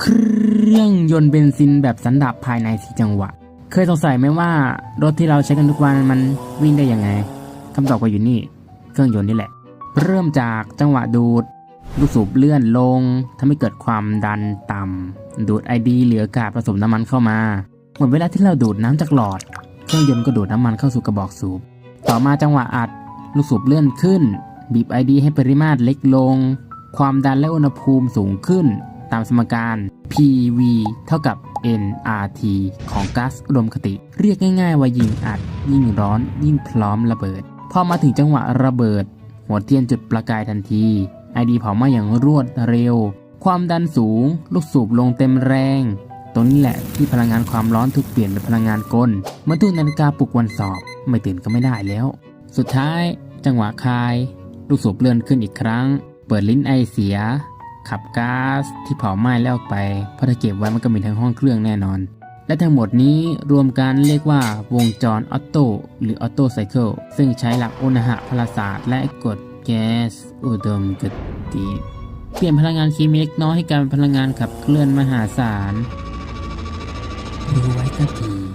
เครื่องยนต์เบนซินแบบสันดาปภายในสีจังหวะ เคยสงสัยไหมว่ารถที่เราใช้กันทุกวันมันวิ่งได้ยังไงคำตอบก็อยู่นี่ เครื่องยนต์นี่แหละ เริ่มจากจังหวะดูด ลูกสูบเลื่อนลงทำให้เกิดความดันต่ำดูดไอดีเหลือกาศผสมน้ำมันเข้ามาเหมือนเวลาที่เราดูดน้ำจากหลอด เครื่องยนต์ก็ดูดน้ำมันเข้าสู่กระบอกสูบ ต่อมาจังหวะอัด ลูกสูบเลื่อนขึ้น บีบไอดีให้ปริมาตรเล็กลง ความดันและอุณหภูมิสูงขึ้น ตามสมการ PV เท่ากับ nRT ของก๊าซอุดมคติ เรียกง่ายๆว่ายิ่งอัด ยิ่งร้อน ยิ่งพร้อมระเบิด พอมาถึงจังหวะระเบิด หัวเทียนจุดประกายทันทีไอดีเผาไหม้อย่างรวดเร็ว ความดันสูง ลูกสูบลงเต็มแรง ตรงนี้แหละที่พลังงานความร้อนถูกเปลี่ยนเป็นพลังงานกลเมื่อนถูกนาฬิกาปลุกวันสอบ ไม่ตื่นก็ไม่ได้แล้ว สุดท้าย จังหวะคาย ลูกสูบเลื่อนขึ้นอีกครั้ง เปิดลิ้นไอเสีย ขับก๊าซที่เผาไหม้แล้วออกไป เพราะถ้าเก็บไว้มันก็มีทั้งห้องเครื่องแน่นอน และทั้งหมดนี้รวมกันเรียกว่าวงจรออโต้หรือออโต้ไซเคิลซึ่งใช้หลักอุณหภาศาสตร์ และกฎแก๊สอุดมคติเปลี่ยนพลังงานเคมีเล็กน้อยให้กลายเป็นพลังงานขับเคลื่อนมหาศาลรู้ไว้ก็ดี